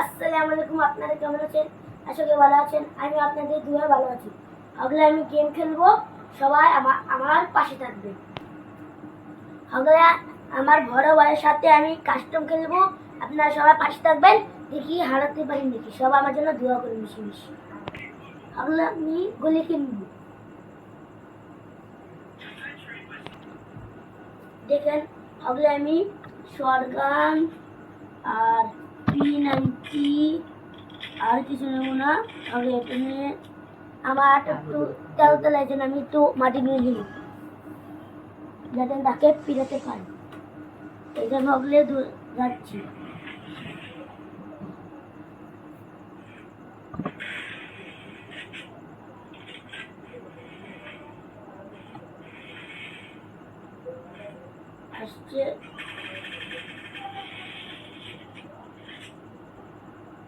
আসসালামু আলাইকুম, আপনারা কেমন আছেন? আশা করি ভালো আছেন। আমি আপনাদের দুয়ে ভালো আছি। আগলে আমি গেম খেলব। সবাই আমার আমার পাশে থাকবে। আগলে আমার বড় ভাইয়ের সাথে আমি কাস্টম খেলব। আপনারা সবাই পাশে থাকবেন। দেখি হারাতে পারি নাকি। সবাই আমার জন্য দোয়া করুন বেশি বেশি। আগলে আমি গলি কিনবো দেখেন আগলে আমি স্বর্গান আর পি নাইনটি আর কিছু নেব না। আমি এটা নিয়ে আমার একটু তেল তেল আছে আমি একটু মাটি নিয়ে নিই যাতে তাকে ফিরাতে পারি। এই জন্য ভাবলে যাচ্ছি।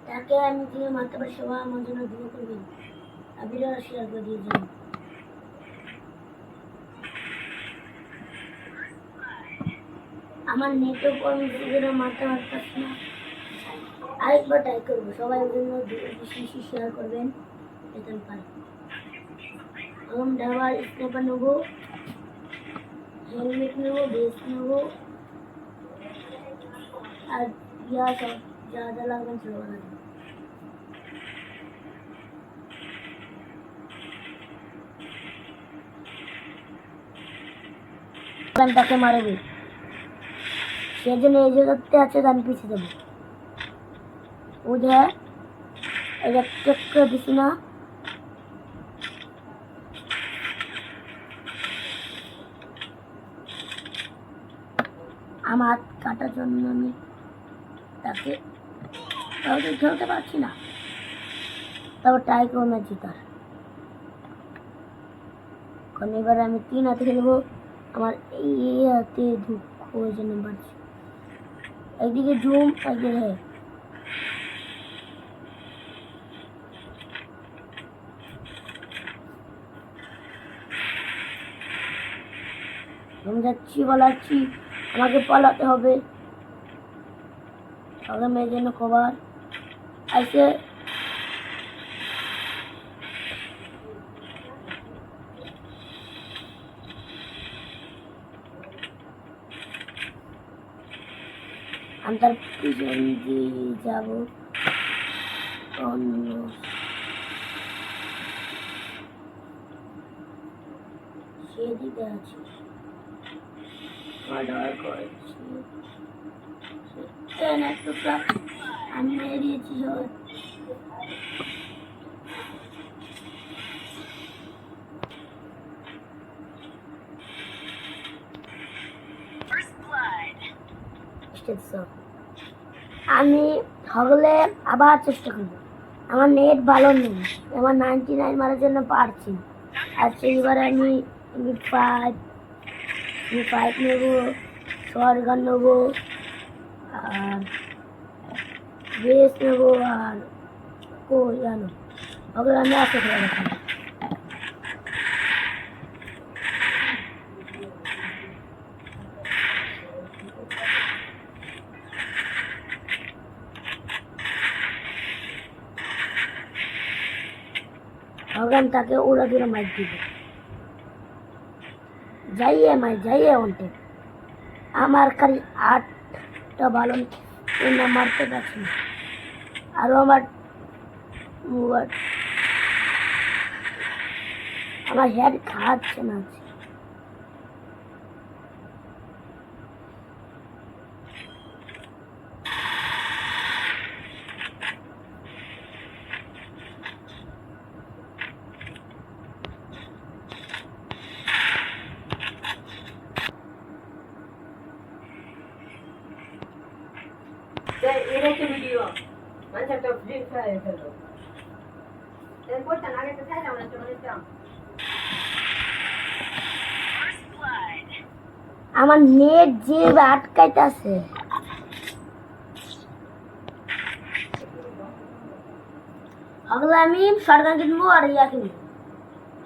তাকে আমি দিয়ে মারতে পারি সবাই আমার জন্য দূর করবেন আর ভিডিও শেয়ার করে দিয়ে যাবেন আমার নেটওয়ার্ক আমি সেজন্য মারতে পারতেছি না। আরেকবার ট্রাই করব। সবাই ওর জন্য বেশি বেশি শেয়ার করবেন যাতে পারি আমি ডাবার স্নেপার নেব, হেলমেট নেব ড্রেস নেব, আর ইয়া সব যা লাগবে সব লাগবে আমি তাকে মারবে জন্য এই জায়গাতে আছে আমি পিছিয়ে দেবো। যে এটা চেক না? আমার কাটার জন্য আমি তাকে কাউকে খেলতে পারছি না। তারপর ট্রাই করব না জিতার কারণ এবার আমি তিন হাতে খেলব। আমার এই হাতে দুঃখ জন্য বাড়ছে একদিকে জুম, একদিকে হ্যাঁ আমি যাচ্ছি বলাচ্ছি আমাকে পালাতে হবে। আগে মেয়ের জন্য কভার আইসে আমি তার পিছন দিয়ে যাব অন্য সেদিকে আছে অর্ডার করেছি একটু আমি বেরিয়েছি সবাই। আমি হগলে আবার চেষ্টা করব। আমার নেট ভালো নেই। আমার নাইনটি নাইন মারার জন্য পারছি। আর সেইবার আমি ফাইভ আমি ফাইভ নেব স্বর্গান নেব, আর বেস নেব আর কো জানো ওগুলো আমি আসতে দেখাবো ভগবান তাকে উড়া দূরে মাইক দিবে যাইয়ে মাই যাইয়ে অন্টে আমার খালি আটটা ভালো না মারতে পারছি না আরও আমার মোবাইল আমার হেড খাচ্ছে না আজকে। এটা একটা ভিডিও মানুষ যেতাম আমার নেট যে আটকাইতেছে তাহলে আমি সরকার কিনবো আর ইয়া কিনবো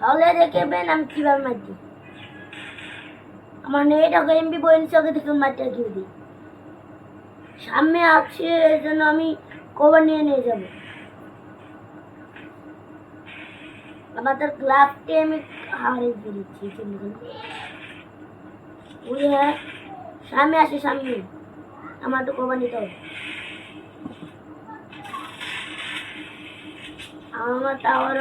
তাহলে দেখবেন আমি কীভাবে মার দিই। আমার নেট ওকে এমবি বই নিচ্ছে ওকে দেখুন মারটা কিনে সামনে আছে এই জন্য আমি কবার নিয়ে নিয়ে যাব? আমাদের ক্লাবকে আমি হারিয়ে ফেলেছি ওই হ্যাঁ সামনে আসে সামনে আমার তো কভার নিতে হবে? আমার টাওয়ার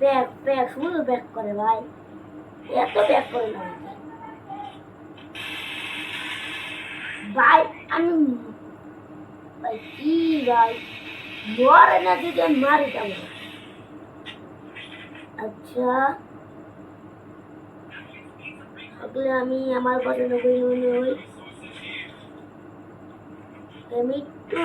ব্যাক ব্যাক শুধু ব্যাক করে ভাই। এত ব্যাক করে না। ভাই আমি ভাই কি ভাই মরে না যদি আমি মারি যাব আচ্ছা। তাহলে আমি আমার মনে হই আমি একটু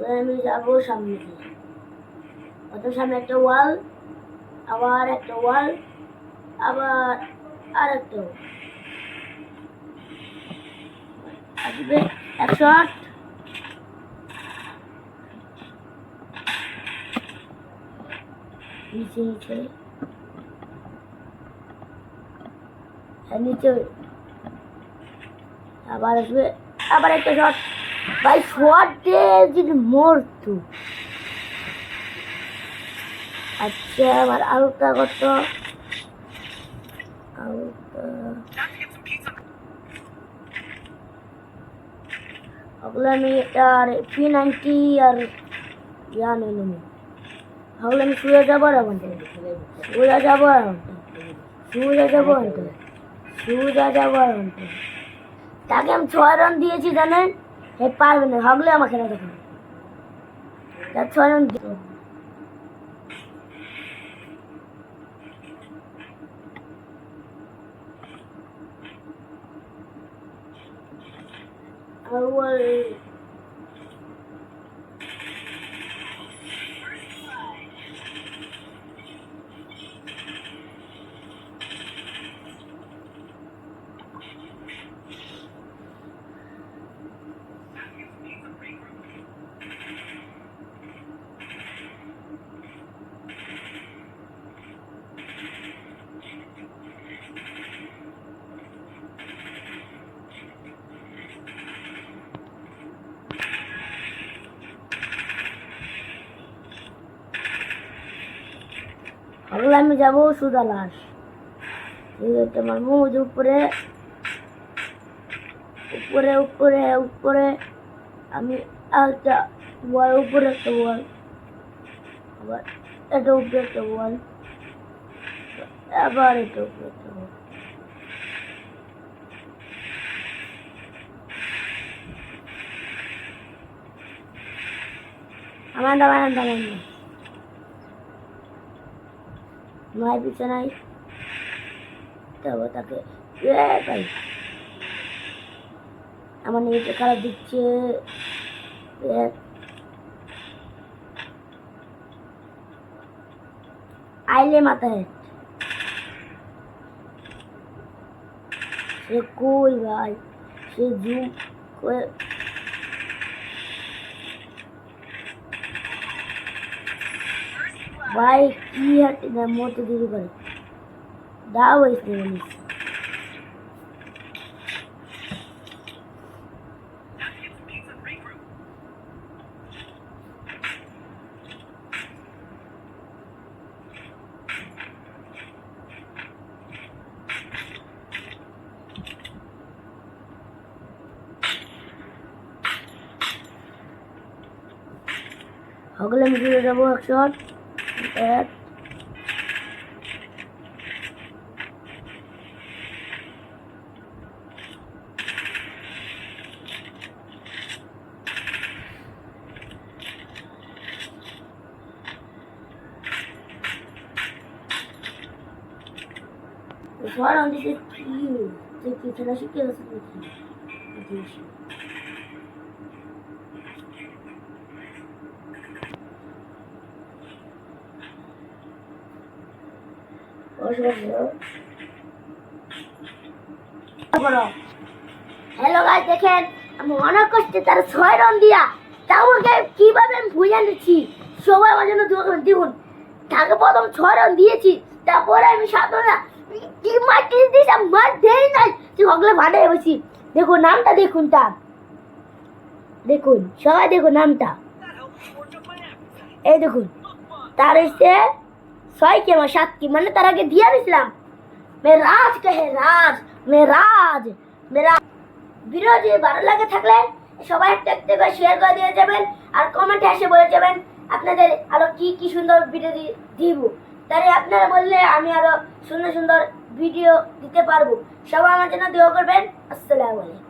তাহলে আমি যাব সামনে। দিয়ে অত সামনে একটা ওয়াল, আবার একটা ওয়াল, আবার আর একটা আসবে এক শট। নিচে নিচে। হ্যাঁ নিচে। আবার আসবে, আবার একটা শট। ভাই শট দিয়ে যদি মরতো। আচ্ছা আমার আলুটা কত? আলুটা ওগুলো আমি একটা পি নাইনটি আর ইয়া নিয়ে নেব। তাহলে আমি শুয়ে যাব আর আমাকে শুয়ে যাব আর শুয়ে যাব আর শুয়ে যাব আর তাকে আমি ছয় রান দিয়েছি জানেন? পারবে না হগলে আমাকে না দিত আর ওই তাহলে আমি যাব সুদা লাশ মোজ উপরে উপরে উপরে উপরে। আমি একটা ওয়াল, উপরে একটা ওয়াল। আবার এটা উপরে একটা ওয়াল। আবার এটা উপরে একটা ওয়াল। আমার দামান দামান নয় বিছানায়। তবে তাকে ভাই, আমার নিজেকে খারাপ দিচ্ছে। আইলে মাথায়। সে কই ভাই? সে জুম করে ভাই কি হাঁটি না মতো দিদি করে? দাও হয়েছে বলিস সকলে আমি ফিরে যাব একশো এক সর আমাদের কি যে পিছনে শিখে গেছে দেখি বসে বসে করো হ্যালো গাইস দেখেন, আমি অনেক কষ্টে তার ছয় রান দিয়া ওকে কীভাবে আমি ভুলে নিচ্ছি সবাই আমার জন্য দেখুন, তাকে প্রথম ছয় রান দিয়েছি, তারপরে আমি সাত রান কি মাটি দিয়েছি মার দেই নাই, তুই হগলে ভাড়ে বসি। দেখুন, নামটা দেখুন তার। দেখুন, সবাই দেখুন নামটা। এই দেখুন, তার এসে ছয় কি আমার সাত কি মানে তার আগে দিয়ে দিয়েছিলাম মে রাজ কহে রাজ, মে রাজ যদি ভালো লাগে থাকলে সবাই একটা একটা করে শেয়ার করে দিয়ে যাবেন আর কমেন্টে এসে বলে যাবেন আপনাদের আরও কি কি সুন্দর ভিডিও দিব। তাই আপনারা বললে আমি আরও সুন্দর সুন্দর ভিডিও দিতে পারব। সবাই আমার জন্য দোয়া করবেন। আসসালামু আলাইকুম।